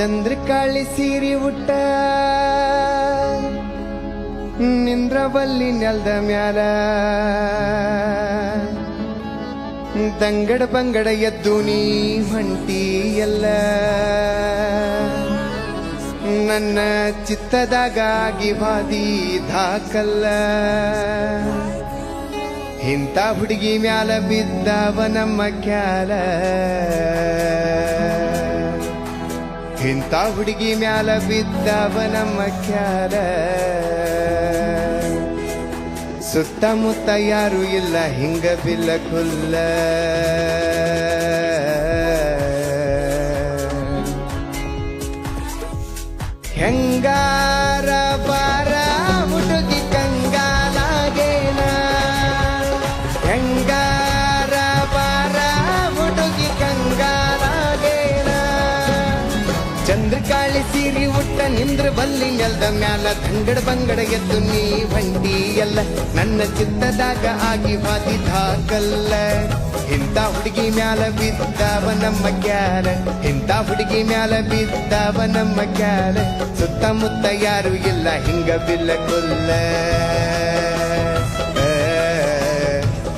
ಚಂದ್ರಕಾಳಿ ಸೀರಿ ಉಟ್ಟ. ನಿಂದ್ರವಲ್ಲಿ ನೆಲ್ದ ಮ್ಯಾಲ. ದಂಗಡ ಬಂಗಡ ಎದ್ದು ನೀ ಹೊಂಟಿ ಎಲ್ಲ ನನ್ನ ಚಿತ್ತದಾಗಾಗಿ ಬಾದಿ ದಾಕಲ್ಲ ಇಂಥ ಹುಡುಗಿ ಮ್ಯಾಲ ಬಿದ್ದವ ನಮ್ಮ ಕ್ಯಾಲ ಇಂಥ ಹುಡುಗಿ ಮ್ಯಾಲ ಬಿದ್ದವ ನಮ್ಮ ಖ್ಯಾರ ಸುತ್ತಮುತ್ತ ಯಾರು ಇಲ್ಲ ಹಿಂಗ ಬಿಲ್ಲ ಕುಲ್ಲ. ನಿಂದ್ರ ಬಲ್ಲಿ ನೆಲ್ದ ಮ್ಯಾಲ ತಂಗಡ ಬಂಗಡ ಎದ್ದು ನೀ ಬಂಡಿ ಎಲ್ಲ ನನ್ನ ಚಿತ್ತದಾಗ ಆಗಿ ಬಾದಿ ದಾಕಲ್ಲ ಇಂಥ ಹುಡುಗಿ ಮ್ಯಾಲ ಬಿದ್ದವ ನಮ್ಮ ಕ್ಯಾಲ. ಇಂಥ ಹುಡುಗಿ ಮ್ಯಾಲ ಬಿದ್ದವ ನಮ್ಮ ಕ್ಯಾಲ. ಸುತ್ತಮುತ್ತ ಯಾರು ಇಲ್ಲ, ಹಿಂಗ ಬಿಲ್ಲ ಕೊಲ್ಲ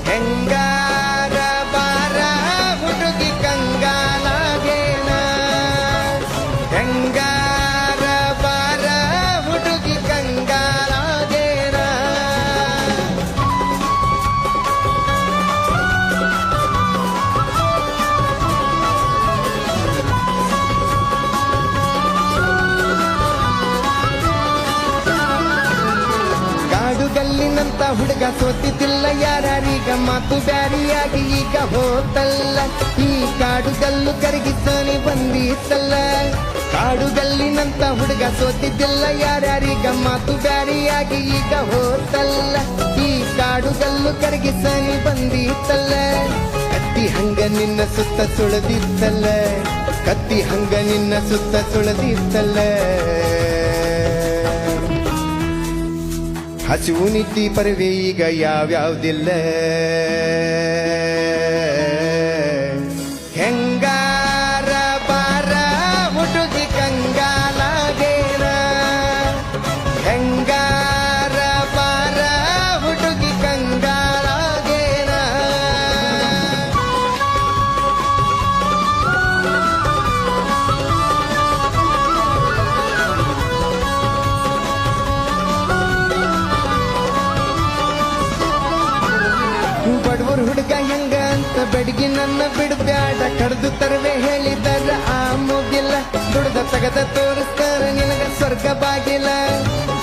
ಹೆಂಗಾರ ಕಾಡುಗಲ್ಲಿನಂತ ಹುಡುಗ ಸೋತಿದ್ದಿಲ್ಲ ಯಾರೀಗ ಮಾತು ಬ್ಯಾರಿಯಾಗಿ ಈಗ ಹೋತಲ್ಲ. ಈ ಕಾಡುಗಲ್ಲು ಕರಗಿಸೋನಿ ಬಂದಿತ್ತಲ್ಲ. ಕಾಡುಗಲ್ಲಿನಂತ ಹುಡುಗ ಸೋತಿದ್ದಿಲ್ಲ ಯಾರೀಗ ಮಾತು ಬ್ಯಾರಿಯಾಗಿ ಈಗ ಹೋತಲ್ಲ. ಈ ಕಾಡುಗಲ್ಲು ಕರಗಿಸೋನಿ ಬಂದಿತ್ತಲ್ಲ. ಕತ್ತಿ ಹಂಗ ನಿನ್ನ ಸುತ್ತ ಸುಳದಿತ್ತಲ್ಲ. ಕತ್ತಿ ಹಂಗ ನಿನ್ನ ಸುತ್ತ ಸುಳದಿತ್ತಲ್ಲ. ಹಸಿವು ನಿದ್ದಿ ಪರವೆ ಈಗ ಯಾವ್ಯಾವ್ದಿಲ್ಲ ಬೆಡಗಿ ನನ್ನ ಬಿಡ್ಬ್ಯಾಡ. ಕಡ್ದು ತರವೇ ಹೇಳಿದರ ಆ ಮುಗಿಲ್ಲ. ದುಡ್ದ ತಗದ ತೋರಿಸ್ತಾರ, ನಿನಗ ಸ್ವರ್ಗ ಬಾಗಿಲ್ಲ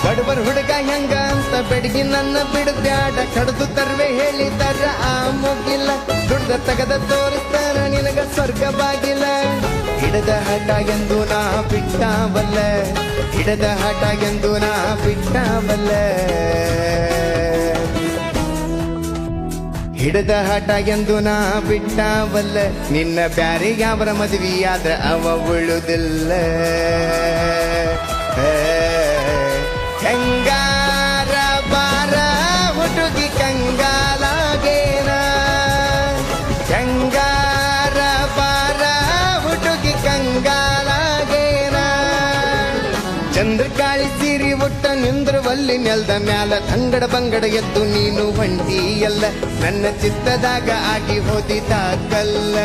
ಬಡವರ್ ಹುಡುಗ ಹೆಂಗ ಅಂತ ಬೆಡಗಿ ನನ್ನ ಬಿಡಬ್ಯಾಡ. ಕಡ್ದು ತರವೇ ಹೇಳಿದರ ಆ ಮುಗಿಲ್ಲ. ದುಡ್ದ ತಗದ ತೋರಿಸ್ತಾರ, ನಿನಗ ಸ್ವರ್ಗ ಬಾಗಿಲ್ಲ ಹಿಡದ ಹಠ ಎಂದು ನಾ ಬಿಟ್ಟಾವಲ್ಲ. ಹಿಡದ ಹಠ ಎಂದು ನಾ ಬಿಟ್ಟಾವಲ್ಲ. ಹಿಡದ ಹಠ ಎಂದು ನಾ ಬಿಟ್ಟಾವಲ್ಲ ನಿನ್ನ ಬ್ಯಾರಿಗೆ ಅವರ ಮದುವೆಯಾದ್ರ ಅವ ಉಳುದಿಲ್ಲ. ನಿಂದ್ರವಲ್ಲಿ ನೆಲ್ದ ಮ್ಯಾಲ ತಂಗಡ ಬಂಗಡ ಎದ್ದು ನೀನು ಹೊಂಟಿ ಎಲ್ಲ ನನ್ನ ಚಿತ್ತದಾಗ ಆಗಿ ಹೋದಿದ ಕಲ್ಲ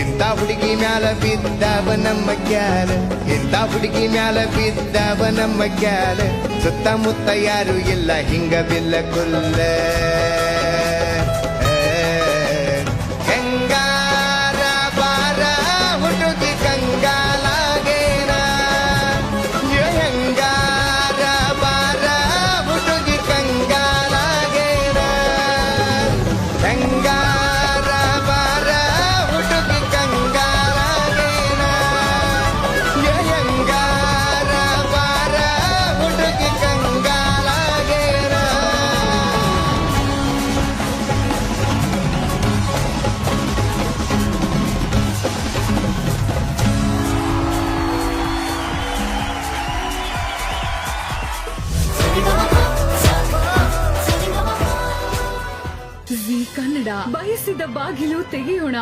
ಎಂತ ಹುಡುಗಿ ಮ್ಯಾಲ ಬಿದ್ದವ ನಮ್ಮ ಗ್ಯಾಲ. ಎಂತ ಹುಡುಗಿ ಮ್ಯಾಲ ಬಿದ್ದಾವ ನಮ್ಮ ಗ್ಯಾಲ. ಸುತ್ತಮುತ್ತ ಯಾರು ಇಲ್ಲ, ಹಿಂಗ ಬಿಲ್ಲ ಕುಲ್ಲ. ಬಯಸಿದ ಬಾಗಿಲು ತೆಗೆಯೋಣ.